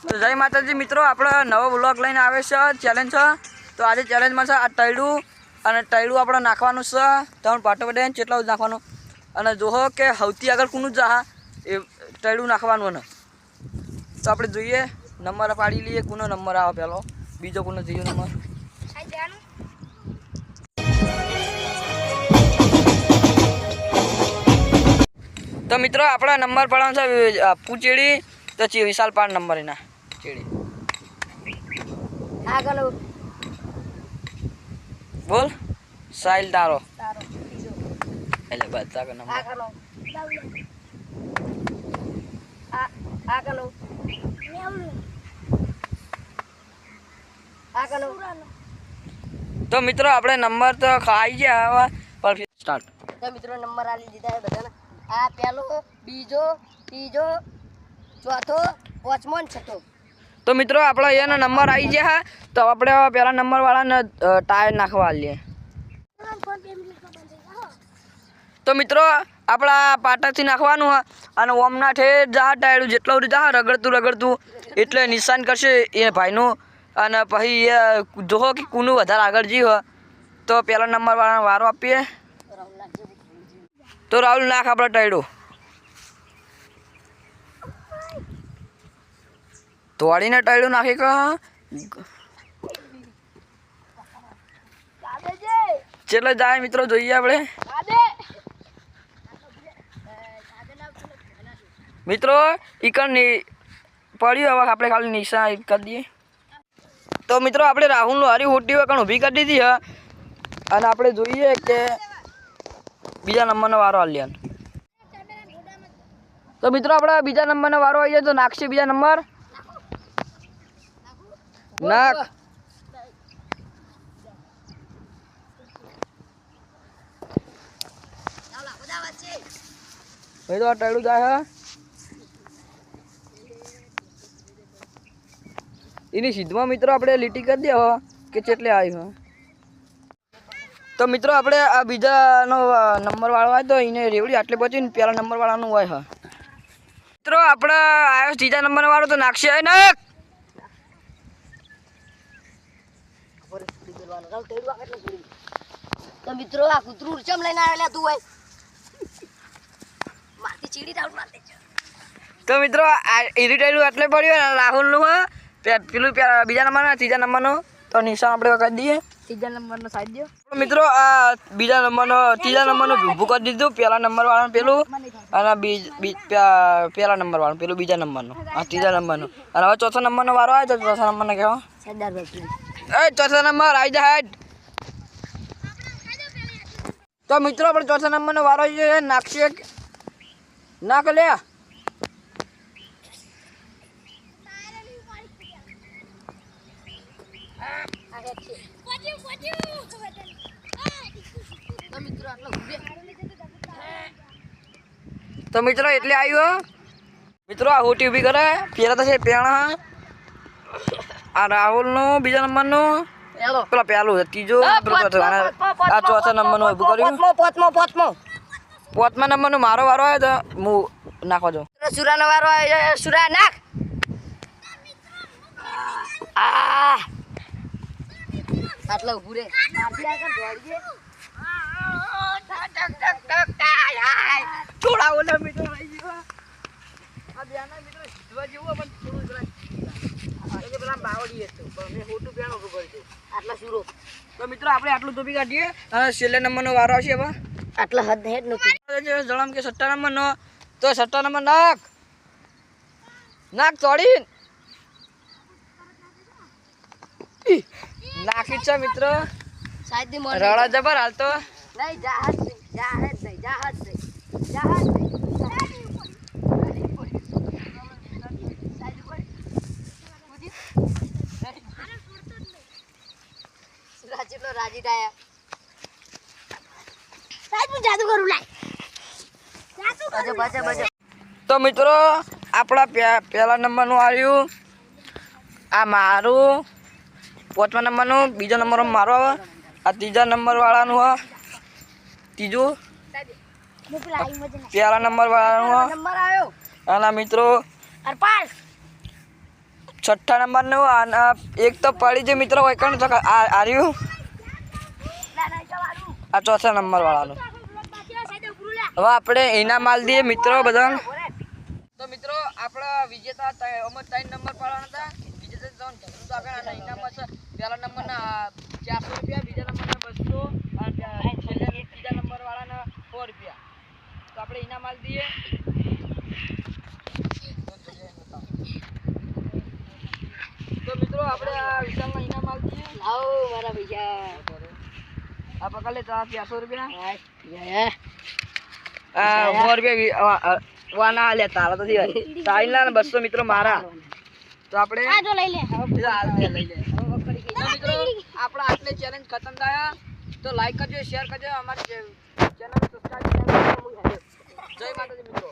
તો જય માતાજી મિત્રો, આપણે નવો બ્લોગ લઈને આવે છે ચેલેન્જ છે. તો આજે ચેલેન્જમાં છે આ તૈડું, અને તૈડું આપણે નાખવાનું છે. ત્રણ પાટો પડે કેટલા નાખવાનું. અને જોહો કે સૌથી આગળ કોનું જા એ તૈડું નાખવાનું ને તો આપણે જોઈએ, નંબર પાડી લઈએ, કોનો નંબર આવે પહેલો બીજો કોનો જોઈએ નંબર. તો મિત્રો, આપણા નંબર પડવાનો છે પૂચેડી તો વિશાલ પાડ નંબર એના. ચેડી. ગલો બોલ. સાહિલ તારો. તારો. એટલે બધા કે નંબર. આ- આગળ આગળ તો મિત્રો આપણે નંબર તો ખાઈ ગયા હવે પણ સ્ટાર્ટ તો મિત્રો નંબર આલી દીધા છે બધાને. આ પહેલો બીજો ત્રીજો ચોથો પાંચમો ને છઠ્ઠો. તો મિત્રો, આપણો એનો નંબર આવી ગયા તો આપણે પહેલા નંબરવાળાને ટાયર નાખવા લઈએ તો મિત્રો, આપણા પાટાથી નાખવાનું અને ઓમના ઠેર જા ટાયરું જેટલું જા રગડતું રગડતું. એટલે નિશાન કરશે એ ભાઈનું. અને પછી એ, જોહો કે કુનું વધારે આગળ જી હોય તો પહેલા નંબરવાળાને વારો આપીએ. તો રાહુલ નાખ આપણે ટાયડું તોડીને ટાળ્યું નાખી કા? ચેટલે જાય મિત્રો, જોઈએ આપણે. મિત્રો, ઈકણ પડ્યું હવે, આપણે ખાલી નિશા કરી દઈએ. તો મિત્રો, આપણે રાહુલનું હારી હોટી કણ ઊભી કરી દીધી અને આપણે જોઈએ કે બીજા નંબરનો વારો હાલ્યા તો મિત્રો, આપણે બીજા નંબરનો વારો આવી જાય તો નાખશે બીજા નંબર. નાખ ભાઈ તો આ ટાળું જાય હા. એની સીધમાં મિત્રો આપણે લીટી કરી દે કે ચેટલે આવી હો. તો મિત્રો આપણે આ બીજાનો અ, નંબર વાળો હોય તો એને રેવડી આટલે પહોંચીને પહેલા નંબર વાળાનું હોય હા. મિત્રો આપણે આવ્યો ત્રીજા નંબર વાળો તો નાખશે તો મિત્રો આ કૂતરું ચમ લઈને આવેલા તું હોય. મારથી ચીડી રાહુલ મારતી તો મિત્રો આ ઇરિટેલું એટલે પડ્યું રાહુલનું પેલું બીજા નંબરનું ત્રીજા નંબરનો. તો નિશાન આપણે કરી દઈએ. ત્રીજા નંબરનો સાઈડ દો મિત્રો આ બીજા નંબરનો ત્રીજા નંબરનું ભૂભું કરી દીધું. પહેલા નંબર વાળાનું પેલું અને બીજ પહેલા નંબર વાળું પેલું બીજા નંબરનું. આ ત્રીજા નંબરનું. અને હવે ચોથા નંબરનો વારો આવે તો ચોથા નંબરને કહેવા સરદાર બાપુ એ, ચોથા નંબર આવી જા હેડ. તો મિત્રો પણ ચોથા નંબરનો વારો છે, નાખશે નાખ લે. તો મિત્રો, એટલે આવ્યો મિત્રો, આ હોટી ઊભી કરે પેલા તો છે પેણા આ રાહુલનું બીજા નંબરનું? પેલા. પેલું ત્રીજો. આ ચોથા નંબરનું ઊભું કર્યું. પોતમો પોતમો પોતમો પાંચમા નંબરનો મારો વારો આવે તો હું નાખવા જાઉં. સુરાનો વારો આવ્યો સુરા નાખ. આટલો ઉભું રે. આગળ દોડીએ થોડા ઓલા મિત્રો આવી ગયો આ બેના મિત્રો શીધવા જેવું પણ થોડું જરા એ પેલા બાવડી હતું પણ મેં ખોટું પેણ ઉભું કર્યું આટલો સુરો તો મિત્રો આપણે આટલું ધોબી કાઢીએ. અને છેલ્લે નંબરનો વારો આવશે હવે. આટલો હદ હેડ નથી. જણામ કે સટ્ટા નંબરનો તો સટ્ટા નંબર નાખ. નાખ તોડી નાખી છે મિત્રો. રડા જબર હાલ તો નહીં જહાજ નહીં જહાજ નહીં જહાજ નહીં. જહાજ નહીં સુરા જેટલો રાજી ડાયા સાહેબ હું જાદુ કરું લાય. જાદુ બજે બજે તો મિત્રો આપણા પહેલા નંબરનું આવ્યું. આ મારું. પાંચમા નંબરનું. બીજો નંબર મારો આવે. આ ત્રીજા નંબર વાળાનું હોય ત્રીજું પહેલા નંબર વાળાનું હોય નંબર આવ્યો. અને મિત્રો. છઠ્ઠા નંબરનું. એક તો પડી છે મિત્રો વૈકણ તો આ આર્યું. આ ચોથા નંબર વાળાનો. હવે આપણે એના માલ દઈએ મિત્રો બધા તો મિત્રો, આપણા વિજેતા અમે ત્રણ નંબર પાડવાના હતા. વિજેતા ત્રણ તો આપણે ઇનામમાં છે પહેલા નંબરના ચારસો રૂપિયા, બીજા નંબરના બસો, અને ત્રીજા નંબર વાળાના સો રૂપિયા. તો આપણે ઇનામ માલ દઈએ. તો મિત્રો, આપણે આ વિશાલના ઇનામ માલ દઈએ. આવો, મારા પૈસા આ પકડ લે તો આ ચારસો રૂપિયા. આ સો રૂપિયા વાના લે તારા તો બસો મિત્રો મારા તો આપણે આ જો લઈ લે આપણા આટલે ચેલેન્જ ખતમ થયા તો લાઈક કરજો શેર કરજો અમારી ચેનલ સબસ્ક્રાઇબ કરજો જય માતાજી મિત્રો